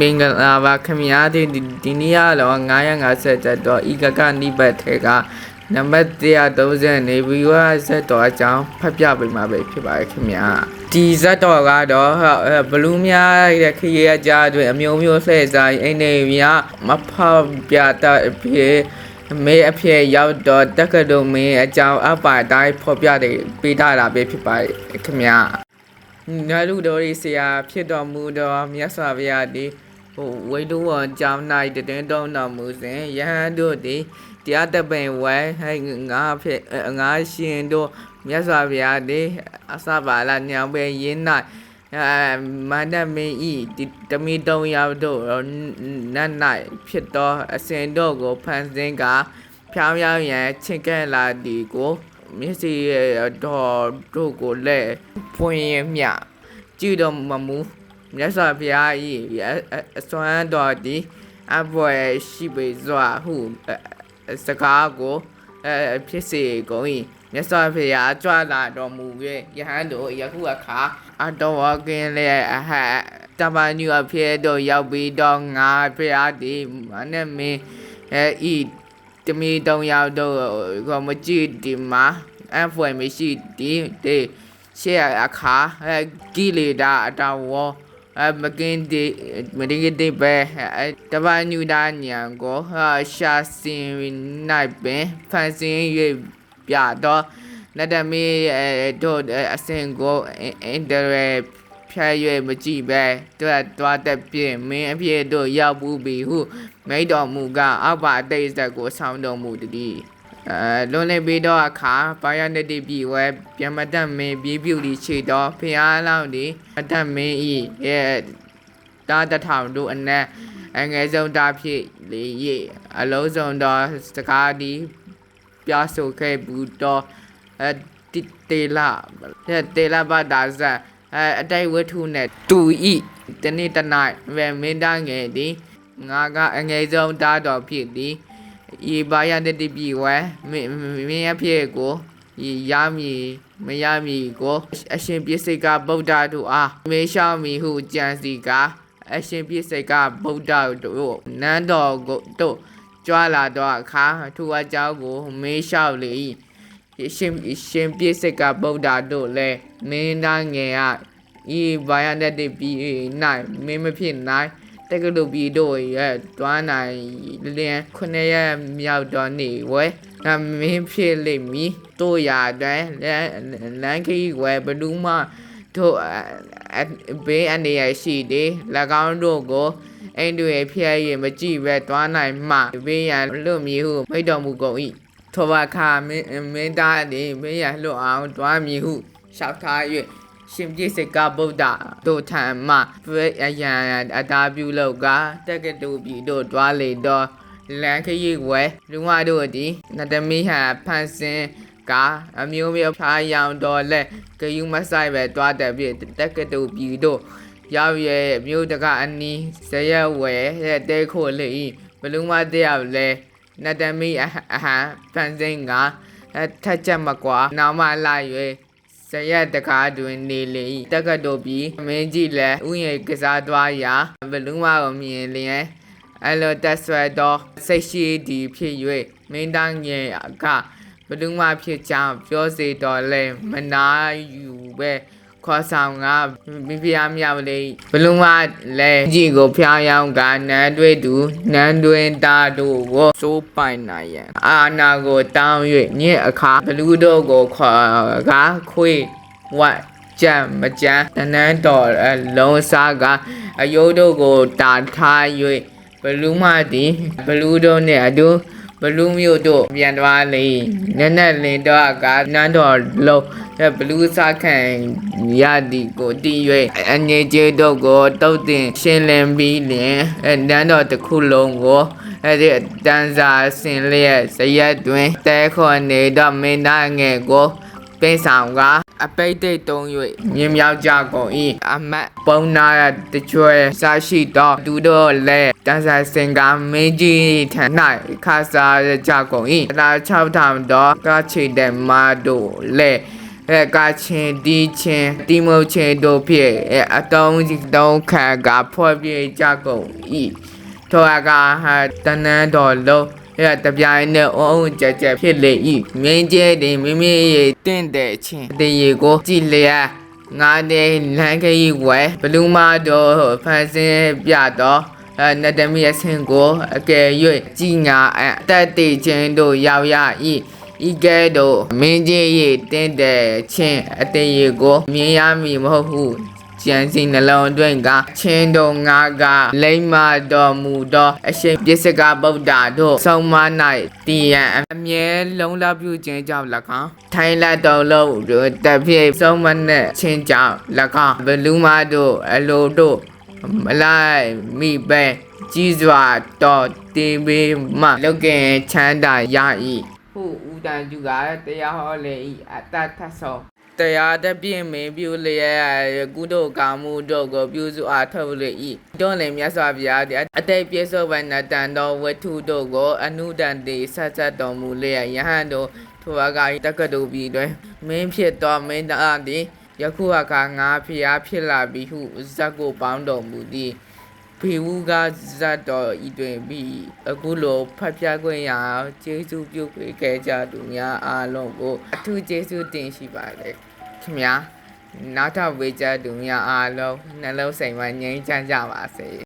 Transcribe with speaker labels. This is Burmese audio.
Speaker 1: မင်္ဂလာပါခင်ဗျာဒီဒီဒီနေ့ကတော့950တက်တော့ဤကကနိဘတ်ထဲကနံပါတ်130နေပြီးွားဇက်တော်အကြောင်းဖတ်ပြပေးမှာပဲဖြစ်ပါတယ်ခင်ဗျာဒီဇက်တော်ကတော့ဘလူးများရဲ့ခရီးအကြားအတွင်းအမျိုးမျိုးလှည့်စားအိနေများမဖောက်ပြတတ်ဖြစ်မေအဖြစ်ရောက်တော့တက္ကသိုလ်မင်းအကြောင်းအပါတိုင်းဖော်ပြတဲ့ပေးထားတာပဲဖြစ်ပါတယ်ခင်ဗျာနတ်လူတော်ရီဆရာဖြစ်တော်မူသောမြတ်စွာဘုရားသည်ဟို ဝိတုဝံကြောင်း၌တည်င်းတော်တော်မူစဉ်ယဟန်တို့သည်တရားတပင်ဝဲဟဲ့ငါဖြစ်အငါရှင်တို့မြတ်စွာဘုရားသည်အစပါလာညောင်ပဲရင်း၌အဲမန္တမင်းဤဒီတမီတုံရောက်တို့နတ်၌ဖြစ်သောအစဉ်တို့ကိုဖန်ဆင်းကဖြောင်းပြောင်းရန်ချင့်ကဲ့လာသည်ကိုမျက်စိတော်တို့ကိုလည်းဖွင့်ရမြကြည့်တော်မမူ မြတ်စွာဘုရား၏အစွမ်းတော်သည်အဘွယ်ရှိပေစွာဟုစကားကိုအဲဖြစ်စေကုန်၏မြတ်စွာဘုရားကြွလာတော်မူ၍ယဟန်တို့ယခုအခါအတော်ကင်းလည်းအဟတပန်ညူအဖြစ်တို့ရောက်ပြီးတော့ငါဘုရားသည်မနဲ့မင်းအဲဤတမီတုံရောက်တော့ကမကြည့်ဒီမှာအဖွယ်မရှိဒီတေရှေ့အခါအဲကိလေသာအတော်ဝ အမကင်းဒီမဒီကတိပဲတပန်ညူဒါညံကိုဟာရှာစင်နိုင်ပင်ဖန်ဆင်း၍ပြတော့လက်တမီတို့အစင်ကိုအင်တရဖြဲ၍မကြည့်ပဲတွတ်တွားတဲ့ပြင်မင်းအဖြစ်တို့ရောက်ဘူးပြီဟုမိတ်တော်မူကအောက်ပါအတိတ်ဆက်ကိုဆောင်းတော်မူတည်း အဲလွန်လည်ပြီးတော့အခါပါရဏတိပြီဝဲပြန်မတတ်မင်းပြီးပြုလီချေတော်ဖျားလောင်းဒီအတတ်မင်းဤရဲ့တာတထောင်တို့အနက်အငယ်ဆုံးတာဖြစ်လေ၏အလုံးစုံသောစကားဒီပြဆိုခဲ့ဘူးတော့အတိတေလာတေလာဘာဒါဇာအဲအတိုက်ဝတ္ထုနဲ့တူဤတနေ့တနိုင်ဝဲမင်းသားငယ်သည်ငါကအငယ်ဆုံးတားတော်ဖြစ်သည် ဤဘာယတတိပြီဝဲမင်းအဖြစ်ကိုဤရမည်မရမည်ကိုအရှင်ပြစ္ဆေကဗုဒ္ဓတို့အားမေရှောင်းမည်ဟုကြံစီကအရှင်ပြစ္ဆေကဗုဒ္ဓတို့နန်းတော်ကိုတို့ကြွာလာတော့အခါသူအเจ้าကိုမေးလျှောက်လေ၏ရှင်ရှင်ပြစ္ဆေကဗုဒ္ဓတို့လည်းမင်းသားငယ်ကဤဘာယတတိပြီ၌မင်းမဖြစ်နိုင် တက္ကသိုလ်ပြည်တို့ရဲ့တွားနိုင်လျင်ခုနှစ်ရက်မြောက်တော့နေဝဲနမင်းဖြစ်လိမ့်မည်တို့ရာတွင်လန်ခီဝဲဘလူးမတို့ဘေးအနေရရှိသည်၎င်းတို့ကိုအိမ်တွေဖျက်၍မကြည့်ပဲတွားနိုင်မှဘေးရန်လွတ်မည်ဟုမိတ်တော်မူကုန်၏ထိုဘအခါမင်းမင်းသားသည်ဘေးရန်လွတ်အောင်တွားမည်ဟုရှောက်ထား၍ ရှင်ပြည့်စကဗုဒ္ဓတို့ထံမှပြအယံအတာပြုလောက်ကတက္ကတူပြည်တို့တွားလေတော့လန်ခရီးဝဲလူမတို့သည်နတမီဟန်ဖန်စင်ကအမျိုးမျိုးဖားရောင်တော်လက်ဂယုမဆိုင်ပဲတွားတဲ့ပြတက္ကတူပြည်တို့ရောက်ရဲ့မြို့တကအနီးဇရက်ဝဲတဲ့တဲခိုလေဘလူးမတယောက်လဲနတမီအဟံဖန်စင်ကထက်ချက်မကွာနောက်မှလာ၍ ဇရက်တကားတွင်နေလေ၏တက္ကသိုလ်ပြီးမင်းကြီးလည်းဥယျာဉ်ကစားသွားရာဘလူးမကိုမြင်လျင်အလောတက်ဆွဲသောစိတ်ရှိသည်ဖြစ်၍မင်းသားငယ်ကဘလူးမဖြစ်ကြောင်းပြောစေတော်လဲမနာယူပဲ ခေါ်ဆောင်ကမိဖုရားမြောက်လေးဘလူးမလည်းကြီးကိုဖျားယောင်းကနန်းတွေသူနန်းတွင်သားတို့ကိုစိုးပိုင်နိုင်ရန်အာနာကိုတောင်း၍ညစ်အခါဘလူးတို့ကိုခေါ်ကခွေဝတ်ကြံမကြံတနန်းတော်လုံးစားကအယုဒ္ဓကိုတာထား၍ဘလူးမသည်ဘလူးတို့နှင့်အတူဘလူးမျိုးတို့ပြန်သွားလေနက်နက်လင်တော့ကနန်းတော်လုံး ဘလူးစားခံရသည်ကိုတည်၍အငြိကျေတို့ကိုတုတ်တင်ရှင်းလင်းပြီးလင်နန်းတော်တစ်ခုလုံးကိုအဲ့ဒီတန်းစာဆင်လျက်ဇရက်တွင်တဲခေါ်နေတော့မင်းသားငယ်ကိုပင်းဆောင်ကအပိတ်တိတ်တုံး၍မြင်းမြောက်ကြကုန်၏အမတ်ပုံနာရတကြွယ်စားရှိသောသူတို့လည်းတန်းစာစင်ကမင်းကြီးထံ၌ခါစားကြကုန်၏တာ၆ထောင်သောကချိတဲ့မာတို့လည်း အဲကချင်းဒီချင်းတီမုတ်ချင်းတို့ဖြင့်အဲအတုံးစီတုံးခံကဖော်ပြေကြကုန်ဤထောကဟာတနန်းတော်လုံးအဲတပြိုင်နဲ့အုံးကြက်ကြက်ဖြစ်လေဤမင်းကျဲတင်မိမိရဲ့တင့်တဲ့ချင်းတရေကိုကြည်လျက်ငါတဲ့လမ်းခရီးဝဲဘလူးမတော်ဖန်ဆင်းပြတော့အဲနတ်တမီအဆင်ကိုအကယ်၍ကြီးညာအတက်တေချင်းတို့ရောက်ရ၏ ဤကဲ့သို့မင်းကြီး၏တင်းတဲ့ချင်းအတေရီကိုမြင်ရမည်မဟုတ်ဟုကျန်စီနှလုံးအတွင်းကချင်းတို့ငါကလိမ့်မတော်မူသောအရှင်ပြစ္ဆကဗုဒ္ဓတို့ဆုံးမ၌တည်ရန်အမြဲလုံးလပြုခြင်းကြောင့်၎င်းထိုင်းလက်တော်လုံးတို့တပြည့်ဆုံးမနဲ့ချင်းကြောင့်၎င်းဘလူးမတို့အလိုတို့မလိုက်မိပဲကြီးစွာတော်တင်ပေးမှလောက်ကင်ချမ်းသာရ၏ဟုဦး တန်ကျူကတရားဟောလေ၏အတ္တထဆောတရားတပြည့်မင်းပြုလျက်ကုသိုလ်ကောင်းမှုတို့ကိုပြုစုအားထုတ်လေ၏တွန်းလည်းမြတ်စွာဘုရားသည်အတိတ်ပြည့်စုံဝနတန်သောဝတ္ထုတို့ကိုအနုဒန်တိဆက်ဆက်တော်မူလျက်ယဟန်တို့ထိုအကာတက္ကသိုလ်ပြည်တွင်မင်းဖြစ်တော်မင်းသားသည်ယခုအခါငါဖျားဖြစ်လာပြီဟုဇက်ကိုပေါင်းတော်မူသည် ဖေဝူကဇတ်တော်ဤတွင်ပြီးအခုလိုဖတ်ပြခွင့်ရကျေးဇူးပြုပေးခဲ့ကြသူများအားလုံးကိုအထူးကျေးဇူးတင်ရှိပါတယ်ခင်ဗျာနောက်ထပ်ဝေကြသူများအားလုံးနှလုံးစိမ်မငြိမ်းချမ်းကြပါစေ